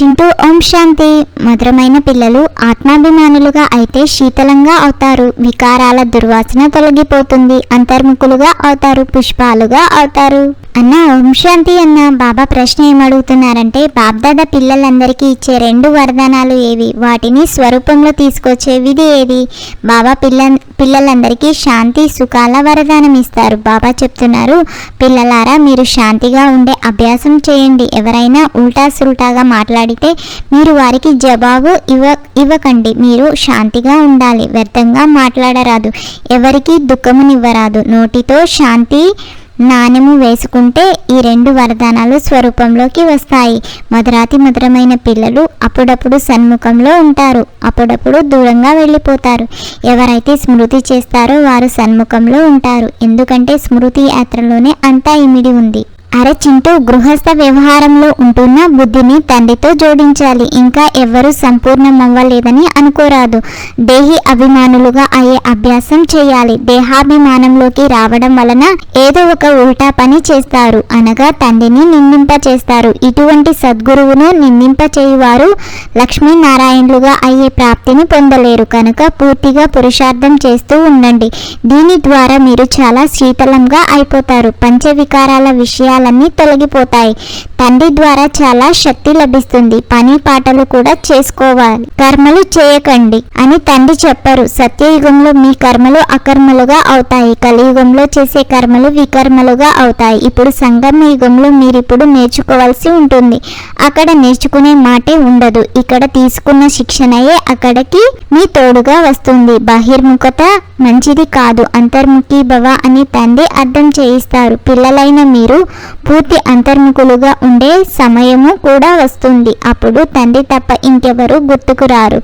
చింటూ ఓం శాంతి. మధురమైన పిల్లలు ఆత్మాభిమానులుగా అయితే శీతలంగా అవుతారు. వికారాల దుర్వాసన తొలగిపోతుంది. అంతర్ముఖులుగా అవుతారు. పుష్పాలుగా అవుతారు. అన్న ఓం శాంతి అన్న. బాబా ప్రశ్న ఏమడుగుతున్నారంటే బాబ్దాదా పిల్లలందరికీ ఇచ్చే రెండు వరదానాలు ఏవి? వాటిని స్వరూపంలో తీసుకొచ్చే విధి ఏది? బాబా పిల్ల పిల్లలందరికీ శాంతి సుఖాల వరదానం ఇస్తారు. బాబా చెప్తున్నారు పిల్లలారా మీరు శాంతిగా ఉండే అభ్యాసం చేయండి. ఎవరైనా ఉల్టా సుల్టాగా మాట్లాడి అడిగితే మీరు వారికి జవాబు ఇవ్వ ఇవ్వకండి. మీరు శాంతిగా ఉండాలి. వ్యర్థంగా మాట్లాడరాదు. ఎవరికి దుఃఖమునివ్వరాదు. నోటితో శాంతి నాణ్యము వేసుకుంటే ఈ రెండు వరదానాలు స్వరూపంలోకి వస్తాయి. మధురాతి మధురమైన పిల్లలు అప్పుడప్పుడు సన్ముఖంలో ఉంటారు. అప్పుడప్పుడు దూరంగా వెళ్ళిపోతారు. ఎవరైతే స్మృతి చేస్తారో వారు సన్ముఖంలో ఉంటారు. ఎందుకంటే స్మృతి యాత్రలోనే అంతా ఇమిడి ఉంది. అరచింటూ గృహస్థ వ్యవహారంలో ఉంటున్న బుద్ధిని తండ్రితో జోడించాలి. ఇంకా ఎవ్వరూ సంపూర్ణమవ్వలేదని అనుకోరాదు. దేహి అభిమానులుగా అయ్యే అభ్యాసం చేయాలి. దేహాభిమానంలోకి రావడం వలన ఏదో ఒక ఉల్టా పని చేస్తారు. అనగా తండ్రిని నిందింప చేస్తారు ఇటువంటి సద్గురువును నిందింప చేయువారు లక్ష్మీనారాయణులుగా అయ్యే ప్రాప్తిని పొందలేరు. కనుక పూర్తిగా పురుషార్థం చేస్తూ ఉండండి. దీని ద్వారా మీరు చాలా శీతలంగా అయిపోతారు. పంచవికారాల కష్టాలన్నీ తొలగిపోతాయి. తండ్రి ద్వారా చాలా శక్తి లభిస్తుంది. పని పాటలు కూడా చేసుకోవాలి. కర్మలు చేయకండి అని తండ్రి చెప్పరు. సత్యయుగంలో మీ కర్మలు అకర్మలుగా అవుతాయి. కలియుగంలో చేసే కర్మలు వికర్మలుగా అవుతాయి. ఇప్పుడు సంగమ యుగంలో మీరిప్పుడు నేర్చుకోవాల్సి ఉంటుంది. అక్కడ నేర్చుకునే మాటే ఉండదు. ఇక్కడ తీసుకున్న శిక్షణయే అక్కడికి మీ తోడుగా వస్తుంది. బహిర్ముఖత మంచిది కాదు. అంతర్ముఖీ భవ అని తండ్రి అర్థం చేయిస్తారు. పిల్లలైన మీరు పూర్తి అంతర్ముఖులుగా ఉండే సమయము కూడా వస్తుంది. అప్పుడు తండ్రి తప్ప ఇంకెవరు గుర్తుకు రారు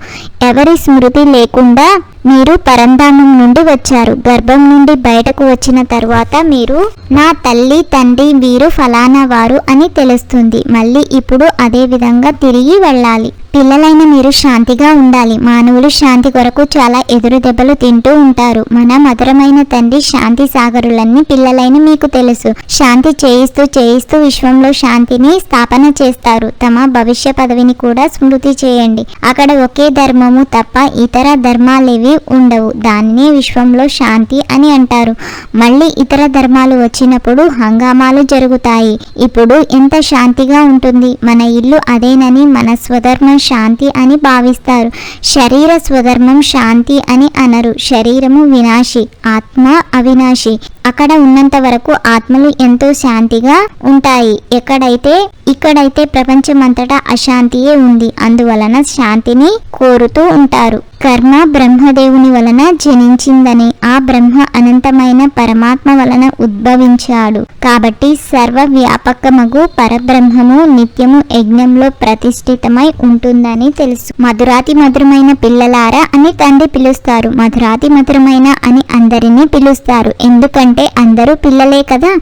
ఎవరి స్మృతి లేకుండా మీరు పరంధామం నుండి వచ్చారు. గర్భం నుండి బయటకు వచ్చిన తర్వాత మీరు నా తల్లి తండ్రి వీరు ఫలానా వారు అని తెలుస్తుంది. మళ్ళీ ఇప్పుడు అదే విధంగా తిరిగి వెళ్ళాలి. పిల్లలైన మీరు శాంతిగా ఉండాలి. మానవులు శాంతి కొరకు చాలా ఎదురు దెబ్బలు తింటూ ఉంటారు. మన మధురమైన తండ్రి శాంతి సాగరులన్నీ పిల్లలైన మీకు తెలుసు. శాంతి చేయిస్తూ చేయిస్తూ విశ్వంలో శాంతిని స్థాపన చేస్తారు. తమ భవిష్య పదవిని కూడా స్మృతి చేయండి. అక్కడ ఒకే ధర్మము తప్ప ఇతర ధర్మాలేవి ఉండవు. దానిని విశ్వంలో శాంతి అని అంటారు. మళ్ళీ ఇతర ధర్మాలు వచ్చినప్పుడు హంగామాలు జరుగుతాయి. ఇప్పుడు ఎంత శాంతిగా ఉంటుంది? మన ఇల్లు అదేనని మన స్వధర్మం శాంతి అని భావిస్తారు. శరీర స్వధర్మం శాంతి అని అనరు. శరీరము వినాశి ఆత్మ అవినాశి. అక్కడ ఉన్నంత వరకు ఆత్మలు ఎంతో శాంతిగా ఉంటాయి. ఎక్కడైతే ఇక్కడైతే ప్రపంచమంతటా అశాంతియే ఉంది. అందువలన శాంతిని కోరుతూ ఉంటారు. కర్మ బ్రహ్మదేవుని వలన జనించిందని ఆ బ్రహ్మ అనంతమైన పరమాత్మ వలన ఉద్భవించాడు. కాబట్టి సర్వ వ్యాపకమగు పరబ్రహ్మము నిత్యము యజ్ఞంలో ప్రతిష్ఠితమై ఉంటుందని తెలుసు. మధురాతి మధురమైన పిల్లలారా అని తండ్రి పిలుస్తారు. మధురాతి మధురమైన అని అందరినీ పిలుస్తారు. ఎందుకంటే అందరూ పిల్లలే కదా.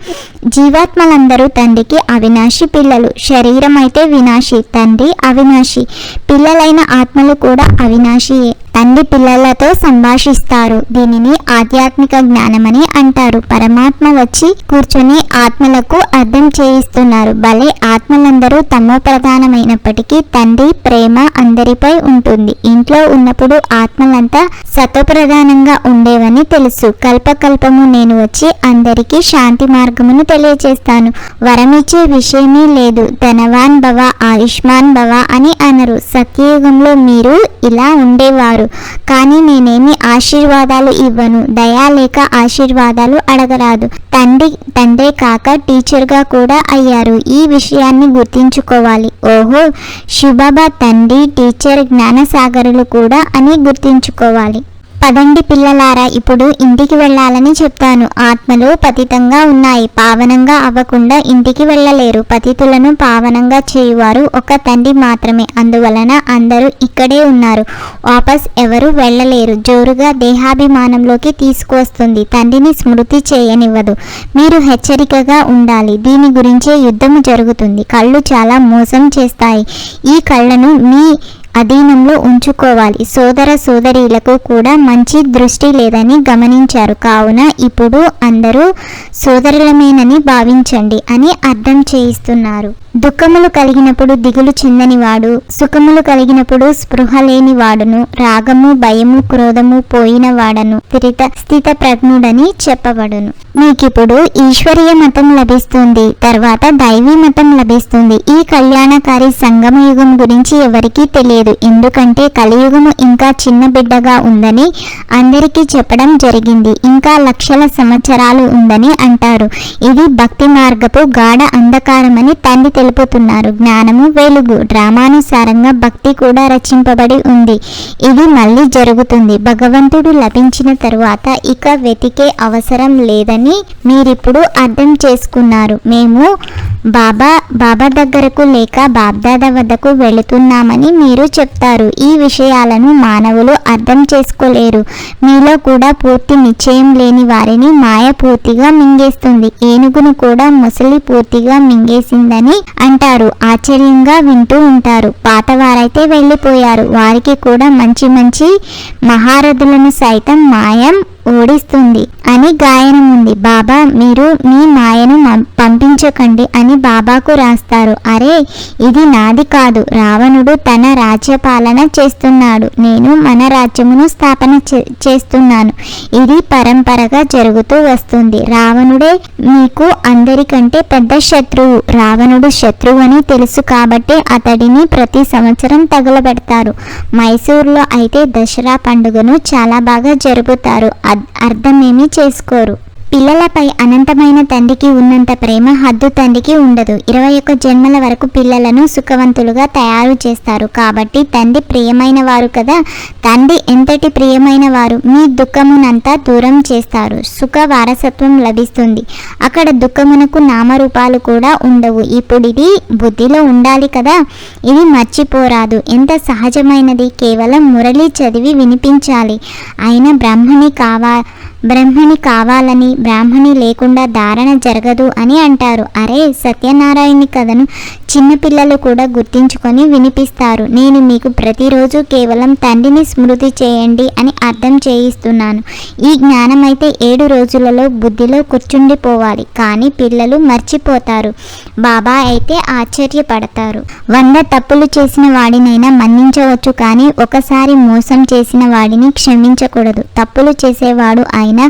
జీవాత్మలందరూ తండ్రికి అవినాశి పిల్లలు. శరీరం అయితే వినాశి తండ్రి అవినాశి. పిల్లలైన ఆత్మలు కూడా అవినాశియే. తండ్రి పిల్లలతో సంభాషిస్తారు. దీనిని ఆధ్యాత్మిక జ్ఞానమని అంటారు. పరమాత్మ వచ్చి కూర్చొని ఆత్మలకు అర్థం చేయిస్తున్నారు. భలే ఆత్మలందరూ తమో ప్రధానమైనప్పటికీ తండ్రి ప్రేమ అందరిపై ఉంటుంది. ఇంట్లో ఉన్నప్పుడు ఆత్మలంతా సతోప్రధానంగా ఉండేవని తెలుసు. కల్పకల్పము నేను వచ్చి అందరికీ శాంతి మార్గమును తెలియచేస్తాను. వరమిచ్చే విషయమే లేదు. ధనవాన్ భవ ఆయుష్మాన్ భవ అని అనరు. సత్యయుగంలో మీరు ఇలా ఉండేవారు. కానీ నేనేమి ఆశీర్వాదాలు ఇవ్వను. దయా లేక ఆశీర్వాదాలు అడగరాదు. తండ్రి తండ్రే కాక టీచర్గా కూడా అయ్యారు. ఈ విషయాన్ని గుర్తించుకోవాలి. ఓహో శుభబా తండ్రి టీచర్ జ్ఞానసాగరులు కూడా అని గుర్తించుకోవాలి. పదండి పిల్లలారా ఇప్పుడు ఇంటికి వెళ్ళాలని చెప్తాను ఆత్మలు పతితంగా ఉన్నాయి. పావనంగా అవ్వకుండా ఇంటికి వెళ్ళలేరు. పతితులను పావనంగా చేయువారు ఒక తండ్రి మాత్రమే. అందువలన అందరూ ఇక్కడే ఉన్నారు. వాపస్ ఎవరు వెళ్ళలేరు. జోరుగా దేహాభిమానంలోకి తీసుకువస్తుంది. తండ్రిని స్మృతి చేయనివ్వదు. మీరు హెచ్చరికగా ఉండాలి. దీని గురించే యుద్ధము జరుగుతుంది. కళ్ళు చాలా మోసం చేస్తాయి. ఈ కళ్ళను మీ అధీనంలో ఉంచుకోవాలి. సోదర సోదరీలకు కూడా మంచి దృష్టి లేదని గమనించారు. కావున ఇప్పుడు అందరూ సోదరులమేనని భావించండి అని అర్థం చేయిస్తున్నారు. దుఃఖములు కలిగినప్పుడు దిగులు చెందనివాడు సుఖములు కలిగినప్పుడు స్పృహ లేని వాడును రాగము భయము క్రోధము పోయిన వాడను స్థిత స్థిత ప్రజ్ఞుడని చెప్పబడును. మీకిప్పుడు ఈశ్వరీయ మతం లభిస్తుంది తర్వాత దైవీ మతం లభిస్తుంది. ఈ కళ్యాణకారి సంగమ యుగం గురించి ఎవరికీ తెలియదు. ఎందుకంటే కలియుగము ఇంకా చిన్న బిడ్డగా ఉందని అందరికీ చెప్పడం జరిగింది. ఇంకా లక్షల సంవత్సరాలు ఉందని అంటారు. ఇది భక్తి మార్గపు గాఢ అంధకారమని తండ్రి తెలుపుతున్నారు జ్ఞానము వెలుగు డ్రామానుసారంగా భక్తి కూడా రచింపబడి ఉంది. ఇది మళ్ళీ జరుగుతుంది. భగవంతుడు లభించిన తరువాత ఇక వెతికే అవసరం లేదని మీరిప్పుడు అర్థం చేసుకున్నారు. మేము బాబా బాబా దగ్గరకు లేక బాబ్దాద వద్దకు వెళుతున్నామని మీరు చెప్తారు. ఈ విషయాలను మానవులు అర్థం చేసుకోలేరు. మీలో కూడా పూర్తి నిశ్చయం లేని వారిని మాయ పూర్తిగా మింగేస్తుంది. ఏనుగును కూడా ముసలి పూర్తిగా మింగేసిందని అంటారు. ఆశ్చర్యంగా వింటూ ఉంటారు. పాతవారైతే వెళ్ళిపోయారు. వారికి కూడా మంచి మంచి మహారథులను సైతం మాయం ఓడిస్తుంది అని గాయనం ఉంది. బాబా మీరు మీ మాయను మం- పంపించకండి అని బాబాకు రాస్తారు. అరే ఇది నాది కాదు. రావణుడు తన రాజ్యపాలన చేస్తున్నాడు. నేను మన రాజ్యమును స్థాపన చే- చేస్తున్నాను. ఇది పరంపరగా జరుగుతూ వస్తుంది. రావణుడే మీకు అందరికంటే పెద్ద శత్రువు. రావణుడు శత్రువు అని తెలుసు కాబట్టి అతడిని ప్రతి సంవత్సరం తగులబెడతారు. మైసూర్లో అయితే దసరా పండుగను చాలా బాగా జరుపుతారు. అర్థమేమీ చేసుకోరు. పిల్లలపై అనంతమైన తండ్రికి ఉన్నంత ప్రేమ హద్దు తండ్రికి ఉండదు. ఇరవై ఒక్క జన్మల వరకు పిల్లలను సుఖవంతులుగా తయారు చేస్తారు. కాబట్టి తండ్రి ప్రియమైన వారు కదా. తండ్రి ఎంతటి ప్రియమైన వారు? మీ దుఃఖమునంతా దూరం చేస్తారు. సుఖ వారసత్వం లభిస్తుంది. అక్కడ దుఃఖమునకు నామరూపాలు కూడా ఉండవు. ఇప్పుడు ఇది బుద్ధిలో ఉండాలి కదా. ఇది మర్చిపోరాదు. ఎంత సహజమైనది? కేవలం మురళి చదివి వినిపించాలి. అయిన బ్రహ్మని కావా బ్రహ్మని కావాలని బ్రాహ్మణి లేకుండా ధారణ జరగదు అని అంటారు. అరే సత్యనారాయణి కథను చిన్నపిల్లలు కూడా గుర్తించుకొని వినిపిస్తారు. నేను మీకు ప్రతిరోజు కేవలం తండ్రిని స్మృతి చేయండి అని అర్థం చేయిస్తున్నాను. ఈ జ్ఞానం అయితే ఏడు రోజులలో బుద్ధిలో కూర్చుండిపోవాలి కానీ పిల్లలు మర్చిపోతారు. బాబా అయితే ఆశ్చర్యపడతారు. వంద తప్పులు చేసిన వాడినైనా మన్నించవచ్చు కానీ ఒకసారి మోసం చేసిన వాడిని క్షమించకూడదు. తప్పులు చేసేవాడు ఆయన అయినా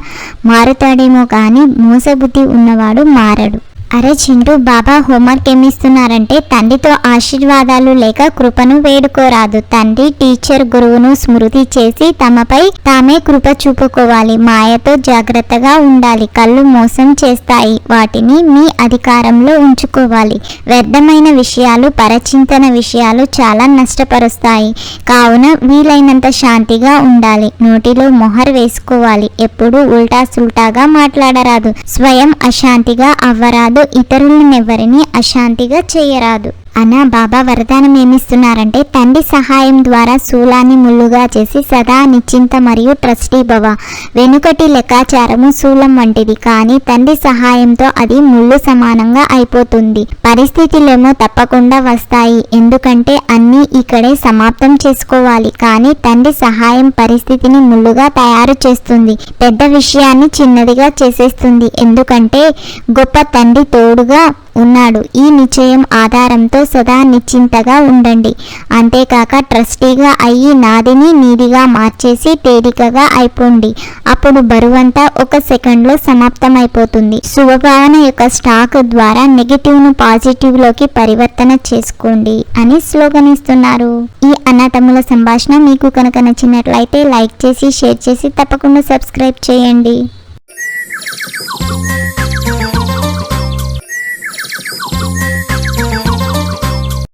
మారుతాడేమో కానీ మోసబుద్ధి ఉన్నవాడు మారడు. అరే చింటూ బాబా హోంవర్క్ ఏమిస్తున్నారంటే తండ్రితో ఆశీర్వాదాలు లేక కృపను వేడుకోరాదు. తండ్రి టీచర్ గురువును స్మృతి చేసి తమపై తామే కృప చూపుకోవాలి. మాయతో జాగ్రత్తగా ఉండాలి. కళ్ళు మోసం చేస్తాయి. వాటిని మీ అధికారంలో ఉంచుకోవాలి. వ్యర్థమైన విషయాలు పరచింతన విషయాలు చాలా నష్టపరుస్తాయి. కావున వీలైనంత శాంతిగా ఉండాలి. నోటిలో మొహర్ వేసుకోవాలి. ఎప్పుడు ఉల్టా సుల్టాగా మాట్లాడరాదు. స్వయం అశాంతిగా అవ్వరాదు. ఇతరులనెవరిని అశాంతిగా చేయరాదు. అనా బాబా వరదానం ఏమిస్తున్నారంటే తండ్రి సహాయం ద్వారా శూలాన్ని ముళ్ళుగా చేసి సదా నిశ్చింత మరియు ట్రస్టీ భవ. వెనుకటి లెక్కాచారము శూలం వంటిది కానీ తండ్రి సహాయంతో అది ముళ్ళు సమానంగా అయిపోతుంది. పరిస్థితులేమో తప్పకుండా వస్తాయి ఎందుకంటే అన్నీ ఇక్కడే సమాప్తం చేసుకోవాలి కానీ తండ్రి సహాయం పరిస్థితిని ముళ్ళుగా తయారు చేస్తుంది. పెద్ద విషయాన్ని చిన్నదిగా చేసేస్తుంది ఎందుకంటే గొప్ప తండ్రి తోడుగా ఉన్నాడు. ఈ నిశ్చయం ఆధారంతో సదా నిశ్చింతగా ఉండండి. అంతేకాక ట్రస్టీగా అయ్యి నాదిని నీదిగా మార్చేసి తేలికగా అయిపోండి. అప్పుడు బరువంతా ఒక సెకండ్లో సమాప్తమైపోతుంది. శుభభావన యొక్క స్టాక్ ద్వారా నెగిటివ్ను పాజిటివ్లోకి పరివర్తన చేసుకోండి అని స్లోగన్ ఇస్తున్నారు ఈ అన్నతమ్ముల సంభాషణ మీకు కనుక నచ్చినట్లయితే లైక్ చేసి షేర్ చేసి తప్పకుండా సబ్స్క్రైబ్ చేయండి.